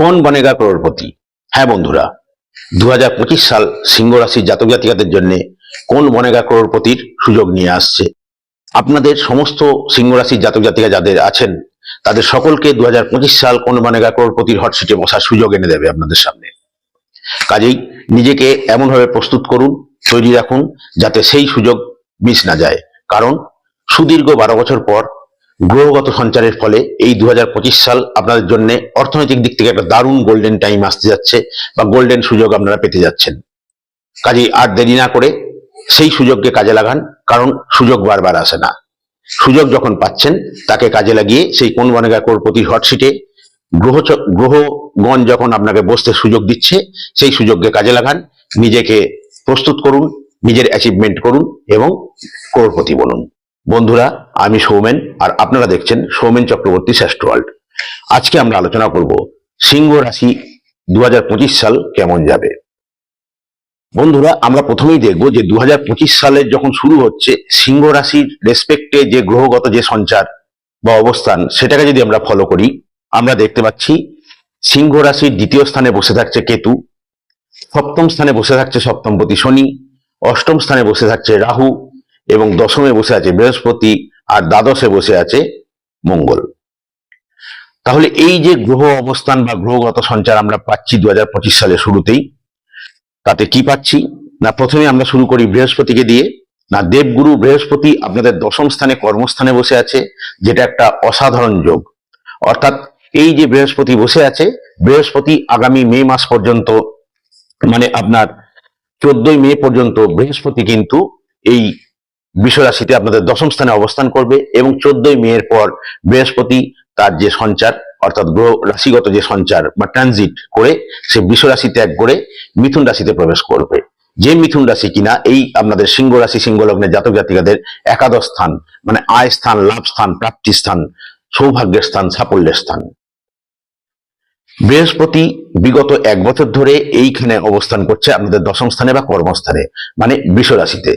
কোন বনেগা করোড়পতি হ্যাঁ বন্ধুরা, দুহাজার পঁচিশ সাল সিংহ রাশির জাতক জাতিকাদের জন্য কোন বনেগা করোড়পতির সুযোগ নিয়ে আসছে? আপনাদের সমস্ত সিংহ রাশির জাতক জাতিকা যাদের আছেন, তাদের সকলকে দু হাজার পঁচিশ সাল কোন বনেগা করোড়পতির হটসিটে বসার সুযোগ এনে দেবে আপনাদের সামনে। কাজেই নিজেকে এমনভাবে প্রস্তুত করুন, তৈরি রাখুন, যাতে সেই সুযোগ মিস না যায়। কারণ সুদীর্ঘ বারো বছর পর গ্রহগত সঞ্চারের ফলে এই দু হাজার পঁচিশ সাল আপনাদের জন্য অর্থনৈতিক দিক থেকে একটা দারুণ গোল্ডেন টাইম আসতে যাচ্ছে বা গোল্ডেন সুযোগ আপনারা পেতে যাচ্ছেন। কাজেই আর দেরি না করে সেই সুযোগকে কাজে লাগান, কারণ সুযোগ বারবার আসে না। সুযোগ যখন পাচ্ছেন, তাকে কাজে লাগিয়ে সেই কোন বনেগা প্রতি হটসিটে গ্রহ গ্রহগণ যখন আপনাকে বসতে সুযোগ দিচ্ছে, সেই সুযোগকে কাজে লাগান, নিজেকে প্রস্তুত করুন, নিজের অ্যাচিভমেন্ট করুন এবং করপতি বলুন। বন্ধুরা, আমি সৌমেন, আর আপনারা দেখছেন সৌমেন চক্রবর্তী শ্রেষ্ঠ ওয়ার্ল্ড আজকে আমরা আলোচনা করব সিংহ রাশি দু হাজার পঁচিশ সাল কেমন যাবে। বন্ধুরা, আমরা প্রথমেই দেখব যে দু হাজার পঁচিশ সালের যখন শুরু হচ্ছে সিংহ রাশির রেসপেক্টে যে গ্রহগত যে সঞ্চার বা অবস্থান, সেটাকে যদি আমরা ফলো করি, আমরা দেখতে পাচ্ছি সিংহ রাশির দ্বিতীয় স্থানে বসে থাকছে কেতু, সপ্তম স্থানে বসে থাকছে সপ্তমপতি শনি, অষ্টম স্থানে বসে থাকছে রাহু এবং দশমে বসে আছে বৃহস্পতি আর দ্বাদশে বসে আছে মঙ্গল। তাহলে এই যে গ্রহ অবস্থান বা গ্রহগত সঞ্চার আমরা পাচ্ছি দু সালের শুরুতেই, তাতে কি পাচ্ছি? না, প্রথমে আমরা শুরু করি বৃহস্পতিকে দিয়ে। না, দেবগুরু বৃহস্পতি আপনাদের দশম স্থানে কর্মস্থানে বসে আছে, যেটা একটা অসাধারণ যোগ। অর্থাৎ এই যে বৃহস্পতি বসে আছে, বৃহস্পতি আগামী মে মাস পর্যন্ত মানে আপনার চোদ্দই মে পর্যন্ত বৃহস্পতি কিন্তু এই বিশ্বরাশিতে আপনাদের দশম স্থানে অবস্থান করবে এবং চোদ্দই মে এর পর বৃহস্পতি তার যে সঞ্চার, অর্থাৎ গ্রহ রাশিগত যে সঞ্চার বা ট্রানজিট করে, সে বিশ্বরাশি ত্যাগ করে মিথুন রাশিতে প্রবেশ করবে। যে মিথুন রাশি কিনা, এই আপনাদের সিংহ রাশি, সিংহ জাতক জাতিকাদের একাদশ স্থান মানে আয় স্থান, লাভ স্থান প্রাপ্তি স্থান, সৌভাগ্যের স্থান, সাফল্যের স্থান। বৃহস্পতি বিগত এক বছর ধরে এইখানে অবস্থান করছে আপনাদের দশম স্থানে বা কর্মস্থানে মানে রাশিতে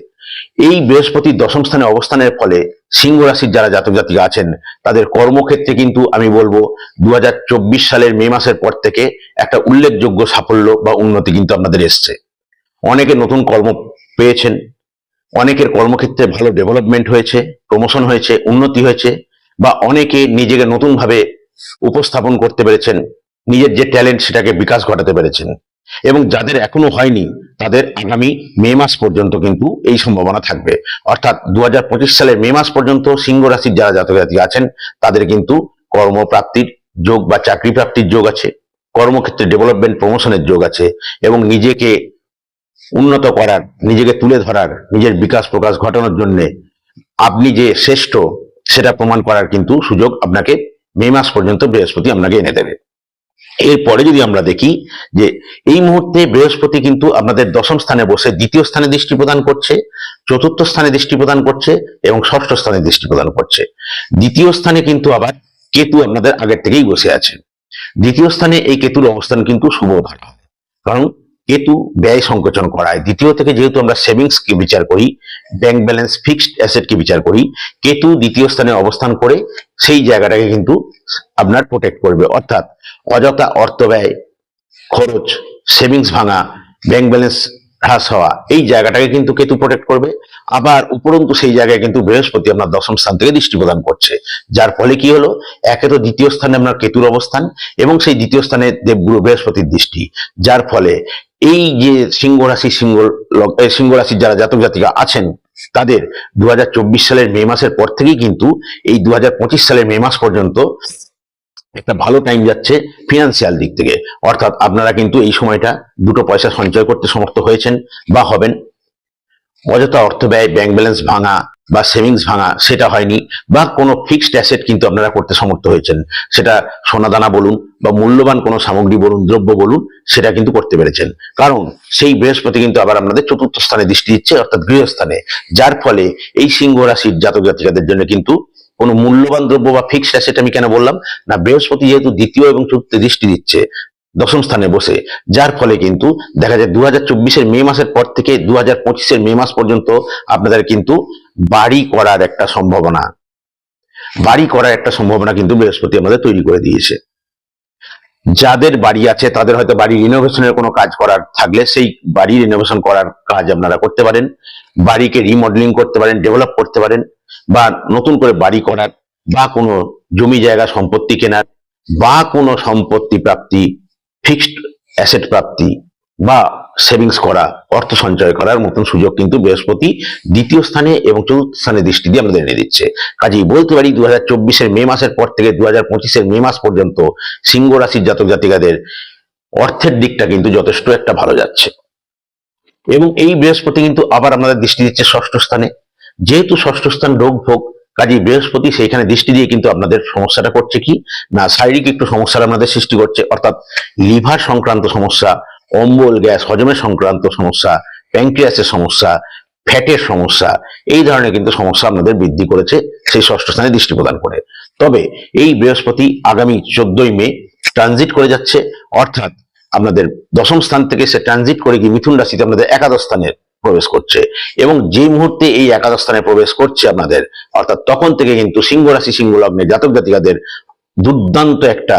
এই বৃহস্পতি দশম স্থানে অবস্থানের ফলে সিংহ রাশির যারা জাতক জাতিকা আছেন, তাদের কর্মক্ষেত্রে কিন্তু আমি বলব দু হাজার চব্বিশ সালের মে মাসের পর থেকে একটা উল্লেখযোগ্য সাফল্য বা উন্নতি কিন্তু আপনাদের এসছে। অনেকে নতুন কর্ম পেয়েছেন, অনেকের কর্মক্ষেত্রে ভালো ডেভেলপমেন্ট হয়েছে প্রমোশন হয়েছে, উন্নতি হয়েছে বা অনেকে নিজেকে নতুনভাবে উপস্থাপন করতে পেরেছেন, নিজের যে ট্যালেন্ট সেটাকে বিকাশ ঘটাতে পেরেছেন। এবং যাদের এখনও হয়নি, তাদের আগামী মে মাস পর্যন্ত কিন্তু এই সম্ভাবনা থাকবে। অর্থাৎ দু সালের মে মাস পর্যন্ত সিংহ রাশির যারা জাতক জাতি আছেন, তাদের কিন্তু কর্মপ্রাপ্তির যোগ বা চাকরি প্রাপ্তির যোগ আছে, কর্মক্ষেত্রে ডেভেলপমেন্ট প্রমোশনের যোগ আছে এবং নিজেকে উন্নত করার, নিজেকে তুলে ধরার, নিজের বিকাশ প্রকাশ ঘটানোর জন্য আপনি যে শ্রেষ্ঠ, সেটা প্রমাণ করার কিন্তু সুযোগ আপনাকে মে মাস পর্যন্ত বৃহস্পতি আপনাকে এনে দেবে। এরপরে যদি আমরা দেখি যে এই মুহূর্তে বৃহস্পতি কিন্তু আপনাদের দশম স্থানে বসে দ্বিতীয় স্থানে দৃষ্টি প্রদান করছে, চতুর্থ স্থানে দৃষ্টি প্রদান করছে এবং ষষ্ঠ স্থানে দৃষ্টি প্রদান করছে। দ্বিতীয় স্থানে কিন্তু আবার কেতু আপনাদের আগের থেকেই বসে আছে। দ্বিতীয় স্থানে এই কেতুর অবস্থান কিন্তু শুভ ভালো কারণ কেতু ব্যয় সংকোচন করায়। দ্বিতীয় থেকে যেহেতু আমরা সেভিংস কে বিচার করি ব্যাংক ব্যালেন্স ফিক্সড অ্যাসেট কে বিচার করি, কেতু দ্বিতীয় স্থানে অবস্থান করে সেই জায়গাটাকে কিন্তু আপনার প্রোটেক্ট করবে। অর্থাৎ অযথা অর্থ ব্যয়, খরচ সেভিংস ভাঙা ব্যাংক ব্যালেন্স হ্রাস হওয়া, এই জায়গাটাকে কিন্তু কেতু প্রোটেক্ট করবে। আবার উপরন্তু সেই জায়গায় কিন্তু বৃহস্পতি আপনার দশম স্থান থেকে দৃষ্টি প্রদান করছে। যার ফলে কি হলো? একে তো দ্বিতীয় স্থানে আপনার কেতুর অবস্থান এবং সেই দ্বিতীয় স্থানে দেবগুরু বৃহস্পতির দৃষ্টি। যার ফলে এই যে সিংহ রাশি সিংহ সিংহ রাশির যারা জাতক জাতিকা আছেন, তাদের দু হাজার চব্বিশ সালের মে মাসের পর থেকেই কিন্তু এই দু হাজার পঁচিশ সালের মে মাস পর্যন্ত একটা ভালো টাইম যাচ্ছে ফিনান্সিয়াল দিক থেকে। অর্থাৎ আপনারা কিন্তু এই সময়টা দুটো পয়সা সঞ্চয় করতে সমর্থ হয়েছেন বা হবেন। অযথা অর্থ ব্যয় ব্যাংক ব্যালেন্স ভাঙা বা সেভিংস ভাঙা সেটা হয়নি বা কোনো ফিক্সড অ্যাসেট কিন্তু আপনারা করতে সমর্থ হয়েছেন। সেটা সোনাদানা বলুন বা মূল্যবান কোনো সামগ্রী বলুন, দ্রব্য বলুন, সেটা কিন্তু করতে পেরেছেন। কারণ সেই বৃহস্পতি কিন্তু আবার আপনাদের চতুর্থ স্থানে দৃষ্টি দিচ্ছে, অর্থাৎ গৃহস্থানে। যার ফলে এই সিংহ রাশির জাতক জাতিকাদের জন্য কিন্তু কোনো মূল্যবান দ্রব্য বা ফিক্সড অ্যাসেট আমি কেন বললাম? না, বৃহস্পতি যেহেতু দ্বিতীয় এবং চতুর্থ দৃষ্টি দিচ্ছে দশম স্থানে বসে, যার ফলে কিন্তু দেখা যায় দু হাজার মে মাসের পর থেকে দু হাজার মে মাস পর্যন্ত আপনাদের কিন্তু বাড়ি করার একটা সম্ভাবনা, বাড়ি করার একটা সম্ভাবনা কিন্তু বৃহস্পতি আমাদের তৈরি করে দিয়েছে। যাদের বাড়ি আছে, তাদের হয়তো বাড়ি রিনোভেশনের কোনো কাজ করার থাকলে সেই বাড়ি রিনোভেশন করার কাজ আপনারা করতে পারেন। বাড়িকে রিমডেলিং করতে পারেন ডেভেলপ করতে পারেন বা নতুন করে বাড়ি করার বা কোনো জমি জায়গা সম্পত্তি কেনার বা কোনো সম্পত্তি প্রাপ্তি ফিক্সড অ্যাসেট প্রাপ্তি বা সেভিংস করা, অর্থ সঞ্চয় করার মতন সুযোগ কিন্তু বৃহস্পতি দ্বিতীয় স্থানে এবং চতুর্থ স্থানে দৃষ্টি দিয়ে আমাদের এনে দিচ্ছে। কাজেই বলতে পারি দু হাজার মে মাসের পর থেকে দু হাজার মে মাস পর্যন্ত সিংহ রাশির জাতক জাতিকাদের অর্থের দিকটা কিন্তু যথেষ্ট একটা ভালো যাচ্ছে। এবং এই বৃহস্পতি কিন্তু আবার আমাদের দৃষ্টি দিচ্ছে ষষ্ঠ স্থানে। যেহেতু ষষ্ঠ স্থান রোগ ভোগ কাজী বৃহস্পতি সেইখানে দৃষ্টি দিয়ে কিন্তু আপনাদের সমস্যাটা করছে কি? না, শারীরিক একটু সমস্যার আপনাদের সৃষ্টি করছে, অর্থাৎ লিভার সংক্রান্ত সমস্যা অম্বল, গ্যাস, হজমের সংক্রান্ত সমস্যা প্যাঙ্ক্রিয়াসের সমস্যা, ফ্যাটের সমস্যা, এই ধরনের কিন্তু সমস্যা আপনাদের বৃদ্ধি করেছে সেই ষষ্ঠ স্থানে দৃষ্টি প্রদান করে। তবে এই বৃহস্পতি আগামী চোদ্দই মে ট্রানজিট করে যাচ্ছে, অর্থাৎ আপনাদের দশম স্থান থেকে সে ট্রানজিট করে গিয়ে মিথুন রাশিতে আপনাদের একাদশ স্থানে প্রবেশ করছে এবং যে মুহূর্তে এই একাদশ স্থানে প্রবেশ করছে আপনাদের, অর্থাৎ তখন থেকে কিন্তু সিংহ রাশি, সিংহ লগ্নে জাতক জাতিকাদের দুর্দান্ত একটা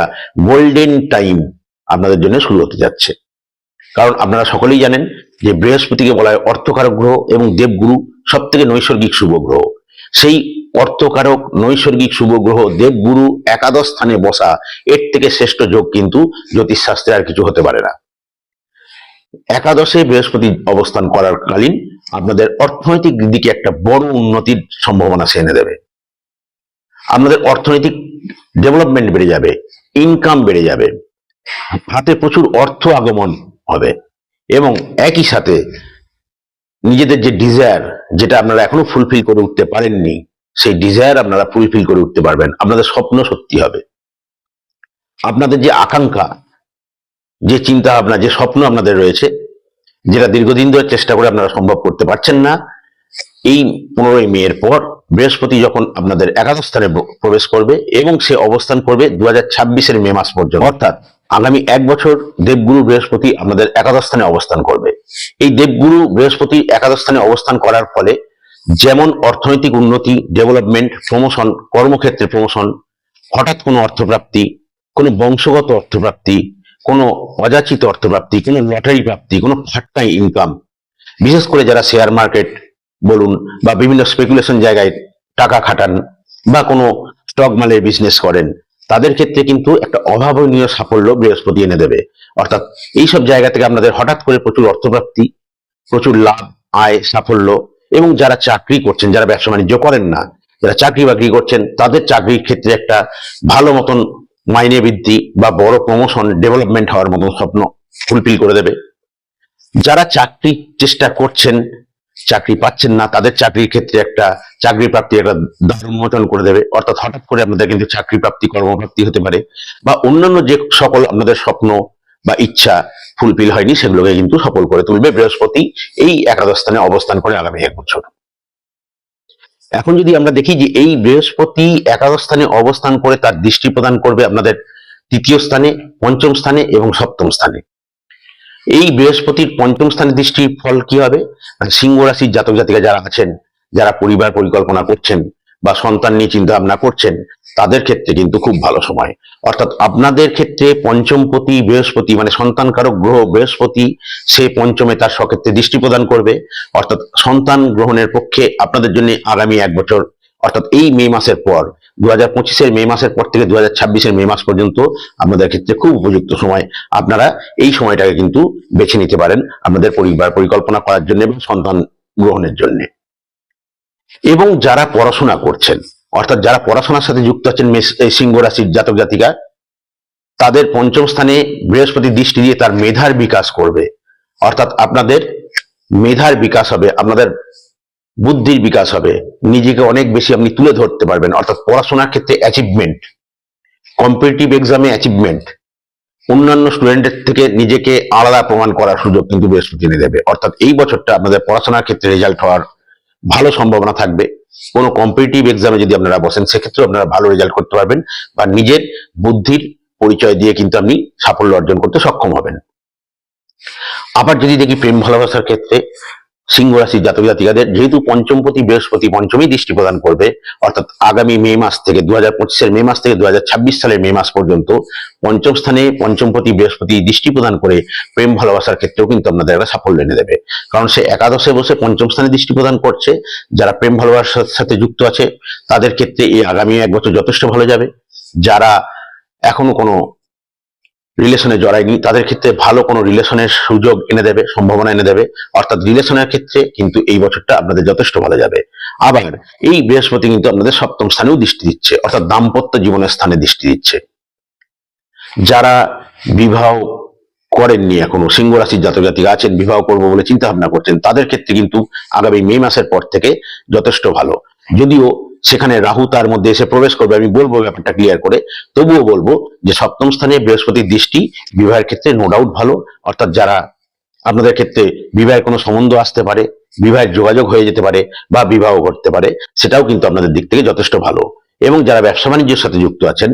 গোল্ডেন টাইম আপনাদের জন্য শুরু হতে যাচ্ছে। কারণ আপনারা সকলেই জানেন যে বৃহস্পতিকে বলা হয় অর্থকারক গ্রহ এবং দেবগুরু সব থেকে নৈসর্গিক শুভ গ্রহ। সেই অর্থকারক, নৈসর্গিক শুভ গ্রহ দেবগুরু একাদশ স্থানে বসা এর থেকে শ্রেষ্ঠ যোগ কিন্তু জ্যোতিষশাস্ত্রে আর কিছু হতে পারে না। একাদশে বৃহস্পতি অবস্থান করার কালীন আপনাদের অর্থনৈতিক দিকে একটা বড় উন্নতির সম্ভাবনা সে এনে দেবে। আপনাদের অর্থনৈতিক ডেভেলপমেন্ট বেড়ে যাবে ইনকাম বেড়ে যাবে। হাতে প্রচুর অর্থ আগমন হবে। এবং একই সাথে নিজেদের যে ডিজায়ার যেটা আপনারা এখনও ফুলফিল করে উঠতে পারেননি, সেই ডিজায়ার আপনারা ফুলফিল করে উঠতে পারবেন। আপনাদের স্বপ্ন সত্যি হবে। আপনাদের যে আকাঙ্ক্ষা, যে চিন্তা ভাবনা যে স্বপ্ন আপনাদের রয়েছে, যেটা দীর্ঘদিন ধরে চেষ্টা করে আপনারা সম্ভব করতে পারছেন না, এই পনেরোই মেয়ের পর বৃহস্পতি যখন আপনাদের একাদশ স্থানে প্রবেশ করবে এবং সে অবস্থান করবে দু হাজার মে মাস পর্যন্ত। অর্থাৎ আগামী এক বছর দেবগুরু বৃহস্পতি আমাদের একাদশ স্থানে অবস্থান করবে। এই দেবগুরু বৃহস্পতি একাদশ স্থানে অবস্থান করার ফলে যেমন অর্থনৈতিক উন্নতি, ডেভেলপমেন্ট, প্রমোশন, কর্মক্ষেত্রে প্রমোশন, হঠাৎ কোনো অর্থপ্রাপ্তি, কোনো বংশগত অর্থপ্রাপ্তি, কোনো অযাচিত অর্থপ্রাপ্তি, কোনো লটারি প্রাপ্তি, কোনো ফাটকাই ইনকাম বিশেষ করে যারা শেয়ার মার্কেট বলুন বা বিভিন্ন স্পেকুলেশন জায়গায় টাকা খাটান বা কোনো স্টক মালের বিজনেস করেন তাদের ক্ষেত্রে কিন্তু একটা অভাবনীয় সাফল্য বৃহস্পতি এনে দেবে। অর্থাৎ এইসব জায়গা থেকে আপনাদের হঠাৎ করে প্রচুর অর্থপ্রাপ্তি, প্রচুর লাভ, আয়, সাফল্য এবং যারা চাকরি করছেন, যারা ব্যবসা বাণিজ্য করেন না, যারা চাকরি বাকরি করছেন, তাদের চাকরির ক্ষেত্রে একটা ভালো মতন মাইনে বৃদ্ধি বা বড় প্রমোশন ডেভেলপমেন্ট হওয়ার মতন স্বপ্ন ফুলফিল করে দেবে। যারা চাকরি চেষ্টা করছেন চাকরি পাচ্ছেন না, তাদের চাকরির ক্ষেত্রে একটা চাকরি প্রাপ্তি একটা দ্বার উন্মোচন করে দেবে। অর্থাৎ হঠাৎ করে আপনাদের কিন্তু চাকরি প্রাপ্তি কর্মপ্রাপ্তি হতে পারে বা অন্যান্য যে সকল আপনাদের স্বপ্ন বা ইচ্ছা ফুলফিল হয়নি, সেগুলোকে কিন্তু সফল করে তুলবে বৃহস্পতি। এই একাদশ স্থানে অবস্থান করে আগামী এক বছর। এখন যদি আমরা দেখি যে এই বৃহস্পতি একাদশ স্থানে অবস্থান করে তার দৃষ্টি প্রদান করবে আপনাদের তৃতীয় স্থানে, পঞ্চম স্থানে এবং সপ্তম স্থানে। এই বৃহস্পতির পঞ্চম স্থানে দৃষ্টির ফল কি হবে? আর সিংহ রাশির জাতক জাতিকা যারা আছেন, যারা পরিবার পরিকল্পনা করছেন বা সন্তান নিয়ে চিন্তা ভাবনা করছেন, তাদের ক্ষেত্রে কিন্তু খুব ভালো সময়। অর্থাৎ আপনাদের ক্ষেত্রে পঞ্চমপতি বৃহস্পতি মানে সন্তান কারক গ্রহ, বৃহস্পতি সে পঞ্চমে তার সক্ষেত্রে দৃষ্টি প্রদান করবে। অর্থাৎ সন্তান গ্রহণের পক্ষে আপনাদের জন্য আগামী এক বছর, অর্থাৎ এই মে মাসের পর দু হাজার পঁচিশের মে মাসের পর থেকে দু হাজার ছাব্বিশের মে মাস পর্যন্ত আপনাদের ক্ষেত্রে খুব উপযুক্ত সময়। আপনারা এই সময়টাকে কিন্তু বেছে নিতে পারেন আপনাদের পরিবার পরিকল্পনা করার জন্য এবং সন্তান গ্রহণের জন্য। এবং যারা পড়াশোনা করছেন, অর্থাৎ যারা পড়াশোনার সাথে যুক্ত আছেন সিংহ রাশির জাতক জাতিকা, তাদের পঞ্চম স্থানে বৃহস্পতি দৃষ্টি দিয়ে তার মেধার বিকাশ করবে। অর্থাৎ আপনাদের মেধার বিকাশ হবে, আপনাদের বুদ্ধির বিকাশ হবে। নিজেকে অনেক বেশি আপনি তুলে ধরতে পারবেন। অর্থাৎ পড়াশোনার ক্ষেত্রে অ্যাচিভমেন্ট কম্পিটিটিভ এক্সামে অ্যাচিভমেন্ট অন্যান্য স্টুডেন্টের থেকে নিজেকে আলাদা প্রমাণ করার সুযোগ কিন্তু বৃহস্পতি এনে দেবে। অর্থাৎ এই বছরটা আপনাদের পড়াশোনার ক্ষেত্রে রেজাল্ট হওয়ার ভালো সম্ভাবনা থাকবে। কোনো কম্পিটিটিভ এক্সামে যদি আপনারা বসেন সেক্ষেত্রে আপনারা ভালো রেজাল্ট করতে পারবেন বা নিজের বুদ্ধির পরিচয় দিয়ে কিন্তু আপনি সাফল্য অর্জন করতে সক্ষম হবেন। আবার যদি দেখি প্রেম ভালোবাসার ক্ষেত্রে সিংহ রাশির জাতক জাতিকাদের যেহেতু পঞ্চমপতি, বৃহস্পতি, পঞ্চমী দৃষ্টি প্রদান করবে, অর্থাৎ আগামী মে মাস থেকে দু হাজার মে মাস থেকে দু হাজার ছাব্বিশ সালের মে মাস পর্যন্ত পঞ্চম স্থানে পঞ্চমপতি, বৃহস্পতি দৃষ্টি প্রদান করে প্রেম ভালোবাসার ক্ষেত্রেও কিন্তু আপনাদের একটা সাফল্য এনে দেবে। কারণ সে একাদশে বসে পঞ্চম স্থানে দৃষ্টি প্রদান করছে, যারা প্রেম ভালোবাসার সাথে যুক্ত আছে, তাদের ক্ষেত্রে এই আগামী এক বছর যথেষ্ট ভালো যাবে। যারা এখনও কোনো রিলেশনে জড়ায়নি, তাদের ক্ষেত্রে ভালো কোনো রিলেশনের সুযোগ এনে দেবে, সম্ভাবনা এনে দেবে। অর্থাৎ রিলেশনের ক্ষেত্রে কিন্তু এই বছরটা আপনাদের যথেষ্ট ভালো যাবে। আবার এই বৃহস্পতি কিন্তু আপনাদের সপ্তম স্থানেও দৃষ্টি দিচ্ছে, অর্থাৎ দাম্পত্য জীবনের স্থানে দৃষ্টি দিচ্ছে। যারা বিবাহ করেননি এখনও, সিংহ রাশির জাতক জাতিকা আছেন, বিবাহ করব বলে চিন্তা ভাবনা করছেন, তাদের ক্ষেত্রে কিন্তু আগামী মে মাসের পর থেকে যথেষ্ট ভালো। যদিও সেখানে রাহু তার মধ্যে এসে প্রবেশ করবে, আমি বলব ব্যাপারটা ক্লিয়ার করে। তবুও বলব যে সপ্তম স্থানে বৃহস্পতির দৃষ্টি বিবাহের ক্ষেত্রে নো ডাউট ভালো। অর্থাৎ যারা আপনাদের ক্ষেত্রে বিবাহের কোনো সম্বন্ধ আসতে পারে, বিবাহের যোগাযোগ হয়ে যেতে পারে বা বিবাহ ঘটতে পারে, সেটাও কিন্তু আপনাদের দিক থেকে যথেষ্ট ভালো। এবং যারা ব্যবসা বাণিজ্যের সাথে যুক্ত আছেন,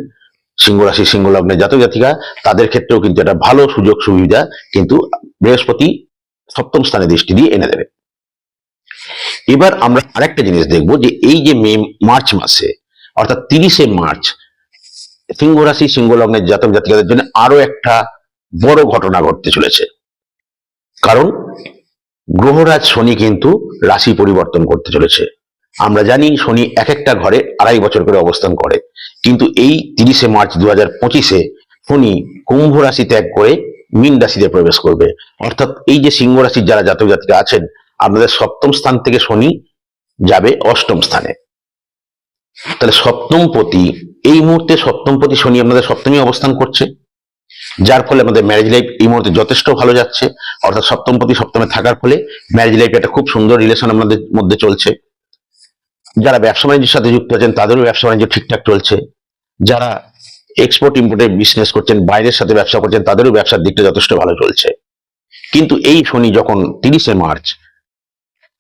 সিংহ রাশি, সিংহ লগ্নের জাতক জাতিকা, তাদের ক্ষেত্রেও কিন্তু একটা ভালো সুযোগ সুবিধা কিন্তু বৃহস্পতি সপ্তম স্থানে দৃষ্টি দিয়ে এনে দেবে। এবার আমরা আরেকটা জিনিস দেখব যে এই যে মে, মার্চ মাসে, অর্থাৎ তিরিশে মার্চ সিংহ রাশি সিংহ লগ্নের জাতক জাতিকাদের জন্য আরও একটা বড় ঘটনা ঘটতে চলেছে। কারণ গ্রহরাজ শনি কিন্তু রাশি পরিবর্তন করতে চলেছে। আমরা জানি শনি এক একটা ঘরে আড়াই বছর করে অবস্থান করে। কিন্তু এই তিরিশে মার্চ দু হাজার পঁচিশে শনি কুম্ভ রাশি ত্যাগ করে মীন রাশিতে প্রবেশ করবে। অর্থাৎ এই যে সিংহ রাশির যারা জাতক জাতিকা আছেন আপনাদের সপ্তম স্থান থেকে শনি যাবে অষ্টম স্থানে। তাহলে সপ্তম পতি এই মুহূর্তে সপ্তম পতি শনি আপনাদের সপ্তমী অবস্থান করছে, যার ফলে আমাদের ম্যারেজ লাইফ এই মুহূর্তে যথেষ্ট ভালো যাচ্ছে, অর্থাৎ সপ্তম পতি সপ্তমে থাকার ফলে ম্যারেজ লাইফে একটা খুব সুন্দর রিলেশন আমাদের মধ্যে চলছে। যারা ব্যবসা বাণিজ্যের সাথে যুক্ত আছেন, তাদেরও ব্যবসা বাণিজ্য ঠিকঠাক চলছে। যারা এক্সপোর্ট ইম্পোর্টের বিজনেস করছেন, বাইরের সাথে ব্যবসা করছেন, তাদেরও ব্যবসার দিকটা যথেষ্ট ভালো চলছে। কিন্তু এই শনি যখন তিরিশে মার্চ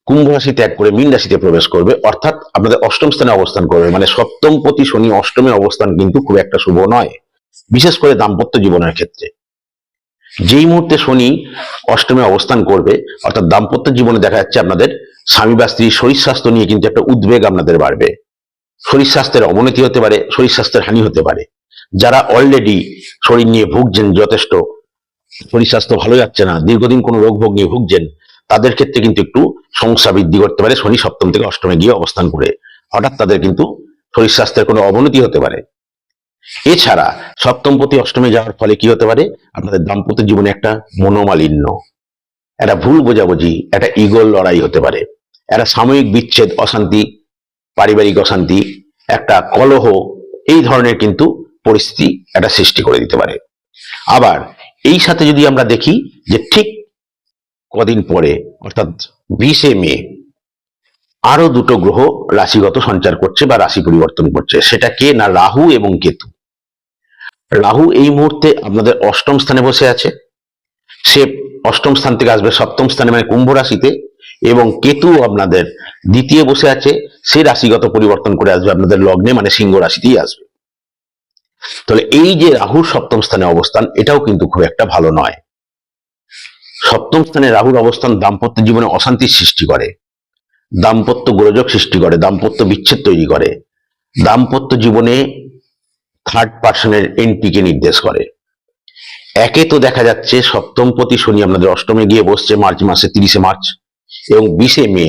কুম্ভ রাশি ত্যাগ করে মীন রাশিতে প্রবেশ করবে, অর্থাৎ আপনাদের অষ্টম স্থানে অবস্থান করবে। মানে সপ্তম প্রতি শনি অষ্টমে অবস্থান কিন্তু খুব একটা শুভ নয়, বিশেষ করে দাম্পত্য জীবনের ক্ষেত্রে। যেই মুহূর্তে শনি অষ্টমে অবস্থান করবে, অর্থাৎ দাম্পত্য জীবনে দেখা যাচ্ছে আপনাদের স্বামী বা স্ত্রীর শরীর স্বাস্থ্য নিয়ে কিন্তু একটা উদ্বেগ আপনাদের বাড়বে। শরীর স্বাস্থ্যের অবনতি হতে পারে, শরীর স্বাস্থ্যের হানি হতে পারে। যারা অলরেডি শরীর নিয়ে ভুগছেন যথেষ্ট, শরীর স্বাস্থ্য ভালো যাচ্ছে না, দীর্ঘদিন কোনো রোগ ভোগ নিয়ে ভুগছেন তাদের ক্ষেত্রে কিন্তু একটু সমস্যা বৃদ্ধি করতে পারে। শনি সপ্তম থেকে অষ্টমে গিয়ে অবস্থান করে হঠাৎ তাদের কিন্তু শরীর স্বাস্থ্যের কোনো অবনতি হতে পারে। এছাড়া সপ্তম প্রতি অষ্টমে যাওয়ার ফলে কি হতে পারে? আপনাদের দাম্পত্য জীবনে একটা মনোমালিন্য, একটা ভুল বোঝাবুঝি, একটা ইগল লড়াই হতে পারে। একটা সাময়িক বিচ্ছেদ, অশান্তি, পারিবারিক অশান্তি, একটা কলহ, এই ধরনের কিন্তু পরিস্থিতি একটা সৃষ্টি করে দিতে পারে। আবার এই সাথে যদি আমরা দেখি যে ঠিক কদিন পরে, অর্থাৎ বিশে মে, আরও দুটো গ্রহ রাশিগত সঞ্চার করছে বা রাশি পরিবর্তন করছে। সেটা কে না রাহু এবং কেতু? রাহু এই মুহূর্তে আপনাদের অষ্টম স্থানে বসে আছে। সে অষ্টম স্থান থেকে আসবে সপ্তম স্থানে মানে কুম্ভ রাশিতে, এবং কেতু আপনাদের দ্বিতীয় বসে আছে। সে রাশিগত পরিবর্তন করে আসবে আপনাদের লগ্নে মানে সিংহ রাশিতেই আসবে। তাহলে এই যে রাহুর সপ্তম স্থানে অবস্থান, এটাও কিন্তু খুব একটা ভালো নয়। সপ্তম স্থানে রাহুর অবস্থান দাম্পত্য জীবনে অশান্তির সৃষ্টি করে। দাম্পত্য গোলযোগ সৃষ্টি করে, দাম্পত্য বিচ্ছেদ তৈরি করে। দাম্পত্য জীবনে থার্ড পার্সনের এন্ট্রিকে নির্দেশ করে। একে তো দেখা যাচ্ছে সপ্তম প্রতি শনি আপনাদের অষ্টমে গিয়ে বসছে মার্চ মাসে তিরিশে মার্চ এবং বিশে মে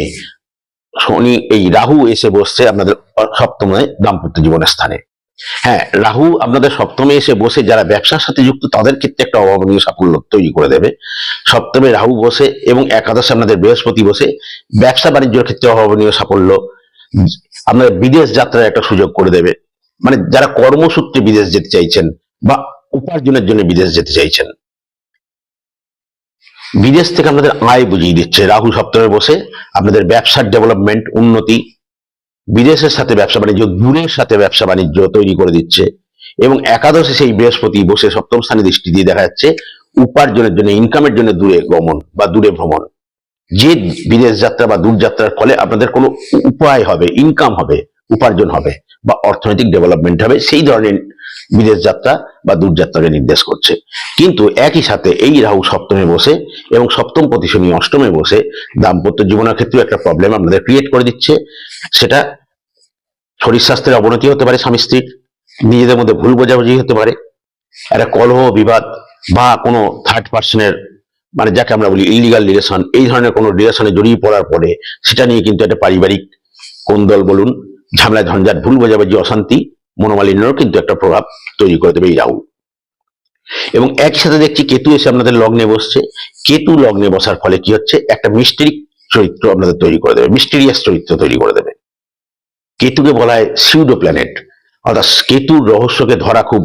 শনি এই রাহু এসে বসছে আপনাদের সপ্তমে দাম্পত্য জীবনের স্থানে। হ্যাঁ রাহু আপনাদের সপ্তমে এসে বসে যারা ব্যবসার সাথে যুক্ত, তাদের ক্ষেত্রে একটা অভাবনীয় সাফল্য তৈরি করে দেবে। সপ্তমে রাহু বসে এবং একাদশে আপনাদের বৃহস্পতি বসে ব্যবসা বাণিজ্যের ক্ষেত্রে অভাবনীয় সাফল্য আপনাদের বিদেশ যাত্রার একটা সুযোগ করে দেবে। মানে যারা কর্মসূত্রে বিদেশ যেতে চাইছেন বা উপার্জনের জন্য বিদেশ যেতে চাইছেন। বিদেশ থেকে আপনাদের আয় বুঝিয়ে দিচ্ছে। রাহু সপ্তমে বসে আপনাদের ব্যবসার ডেভেলপমেন্ট উন্নতি বিদেশের সাথে ব্যবসা বাণিজ্য দূরের সাথে ব্যবসা বাণিজ্য তৈরি করে দিচ্ছে এবং একাদশে সেই বৃহস্পতি বসে সপ্তম স্থানে দৃষ্টি দিয়ে দেখা যাচ্ছে উপার্জনের জন্য ইনকামের জন্য দূরে গমন বা দূরে ভ্রমণ। যে বিদেশ যাত্রা বা দূর যাত্রার ফলে আপনাদের কোনো উপায় হবে ইনকাম হবে, উপার্জন হবে বা অর্থনৈতিক ডেভেলপমেন্ট হবে, সেই ধরনের বিদেশ যাত্রা বা দূরযাত্রাকে নির্দেশ করছে। কিন্তু একই সাথে এই রাহু সপ্তমে বসে এবং সপ্তম প্রতি শনি অষ্টমে বসে দাম্পত্য জীবনের ক্ষেত্রেও একটা প্রবলেম আপনাদের ক্রিয়েট করে দিচ্ছে। সেটা শরীর স্বাস্থ্যের অবনতি হতে পারে, স্বামী স্ত্রীর, নিজেদের মধ্যে ভুল বোঝাবুঝি হতে পারে, একটা কলহ, বিবাদ বা কোনো থার্ড পার্সনের মানে যাকে আমরা বলি ইলিগাল রিলেশন এই ধরনের কোনো রিলেশনে জড়িয়ে পড়ার পরে সেটা নিয়ে কিন্তু একটা পারিবারিক কোন্দল বলুন ঝামেলা ঝঞ্ঝাট, ভুল বোঝাবুঝি, অশান্তি মনোমালিন্যেরও কিন্তু একটা প্রভাব তৈরি করে দেবে এই রাহু। এবং একই সাথে দেখছি কেতু এসে আপনাদের লগ্নে বসছে। কেতু লগ্নে বসার ফলে কি হচ্ছে? একটা মিস্টেরিক চরিত্র আপনাদের তৈরি করে দেবে, মিস্টেরিয়াস চরিত্র তৈরি করে দেবে। কেতুকে বলা হয় সিউডো প্ল্যানেট অর্থাৎ কেতুর রহস্যকে ধরা খুব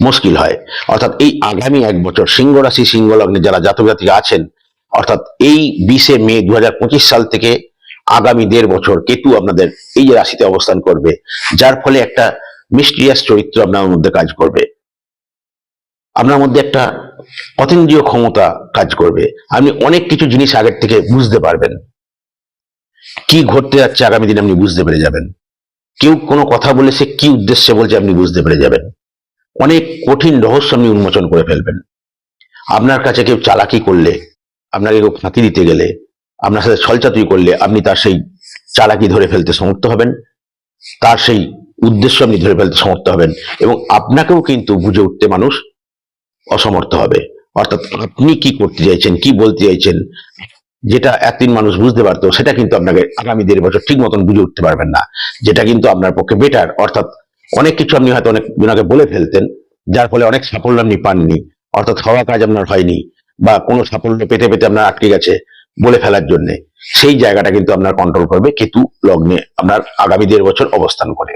মুশকিল হয়। অর্থাৎ এই আগামী এক বছর সিংহ রাশি সিংহ লগ্নে যারা জাতক জাতিকা আছেন, অর্থাৎ এই বিশে মে দু হাজার পঁচিশ সাল থেকে আগামী দেড় বছর কেতু আপনাদের এই যে রাশিতে অবস্থান করবে, যার ফলে একটা মিস্টিরিয়াস চরিত্র আপনার মধ্যে কাজ করবে। আপনার মধ্যে একটা অতীন্দ্রিয় ক্ষমতা কাজ করবে। আপনি অনেক কিছু জিনিস আগের থেকে বুঝতে পারবেন। কি ঘটতে যাচ্ছে আগামী দিনে আপনি বুঝতে পেরে যাবেন। কেউ কোনো কথা বলে সে কি উদ্দেশ্যে বলছে আপনি বুঝতে পেরে যাবেন। অনেক কঠিন রহস্য আপনি উন্মোচন করে ফেলবেন। আপনার কাছে কেউ চালাকি করলে, আপনাকে কেউ ফাঁকি দিতে গেলে আপনার সাথে ছলচাতুই করলে আপনি তার সেই চালাকি ধরে ফেলতে সমর্থ হবেন, তার সেই উদ্দেশ্য আপনি ধরে ফেলতে সমর্থ হবেন এবং আপনাকেও কিন্তু বুঝে উঠতে মানুষ অসমর্থ হবে। অর্থাৎ আপনি কি করতে চাইছেন, কি বলতে চাইছেন, যেটা এতদিন মানুষ বুঝতে পারতো, সেটা কিন্তু আপনাকে আগামী দেড় বছর ঠিক মতন বুঝে উঠতে পারবেন না। যেটা কিন্তু আপনার পক্ষে বেটার অর্থাৎ অনেক কিছু আপনি হয়তো অনেক জনাকে বলে ফেলতেন, যার ফলে অনেক সাফল্য আপনি পাননি, অর্থাৎ হওয়া কাজ আপনার হয়নি, বা কোনো সাফল্য পেতে পেতে আপনার আটকে গেছে। বলে ফেলার জন্য। সেই জায়গাটা কিন্তু আপনার কন্ট্রোল করবে কেতু লগ্নে আপনার আগামী দেড় বছর অবস্থান করে।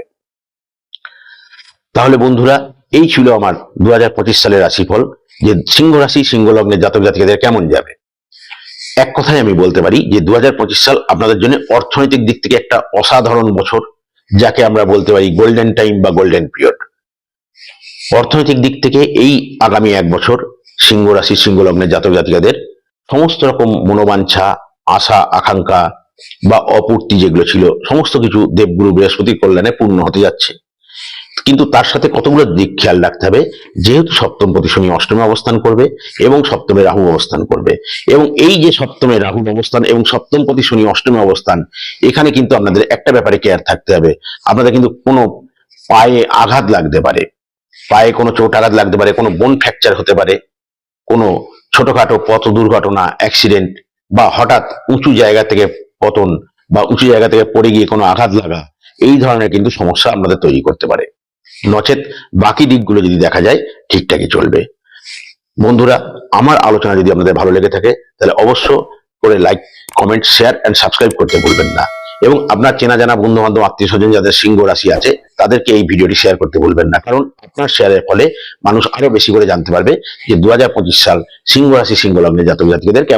তাহলে বন্ধুরা, এই ছিল আমার দু হাজার পঁচিশ সালের রাশিফল, যে সিংহ রাশি, সিংহ লগ্নের জাতক জাতিকাদের কেমন যাবে। এক কথায় আমি বলতে পারি যে দু হাজার পঁচিশ সাল আপনাদের জন্য অর্থনৈতিক দিক থেকে একটা অসাধারণ বছর, যাকে আমরা বলতে পারি গোল্ডেন টাইম বা গোল্ডেন পিরিয়ড অর্থনৈতিক দিক থেকে এই আগামী এক বছর সিংহ রাশি, সিংহ লগ্নের জাতক জাতিকাদের সমস্ত রকম মনোবাঞ্ছা, আশা, আকাঙ্ক্ষা বা অপূর্তি যেগুলো ছিল, সমস্ত কিছু দেবগুরু বৃহস্পতির কল্যাণে পূর্ণ হতে যাচ্ছে। কিন্তু তার সাথে কতগুলো দিক খেয়াল রাখতে হবে? যেহেতু সপ্তম প্রতি শনি অষ্টমে অবস্থান করবে এবং সপ্তমে রাহু অবস্থান করবে। এবং এই যে সপ্তমে রাহু অবস্থান এবং সপ্তম প্রতি শনি অষ্টমে অবস্থান, এখানে কিন্তু আপনাদের একটা ব্যাপারে কেয়ার থাকতে হবে। আপনাদের কিন্তু কোনো পায়ে আঘাত লাগতে পারে। পায়ে কোনো চোট আঘাত লাগতে পারে, কোনো বোন ফ্র্যাকচার হতে পারে, কোনো ছোটখাটো পথ দুর্ঘটনা অ্যাক্সিডেন্ট বা হঠাৎ উঁচু জায়গা থেকে পতন বা উঁচু জায়গা থেকে পড়ে গিয়ে কোনো আঘাত লাগা, এই ধরনের কিন্তু সমস্যা আপনাদের তৈরি করতে পারে। নচেত বাকি দিকগুলো যদি দেখা যায়, ঠিকঠাকই চলবে। বন্ধুরা, আমার আলোচনা যদি আপনাদের ভালো লেগে থাকে, তাহলে অবশ্য করে like comment share and subscribe করতে ভুলবেন না। এবং আপনার চেনা জানা বন্ধু বান্ধব আত্মীয় স্বজন যাদের সিংহ রাশি আছে, তাদেরকে এই ভিডিওটি শেয়ার করতে ভুলবেন না। কারণ আপনার শেয়ারের ফলে মানুষ আরও বেশি করে জানতে পারবে যে দু হাজার পঁচিশ সাল সিংহ রাশি, সিংহ লগ্নে জাতক জাতিকাদের কেমন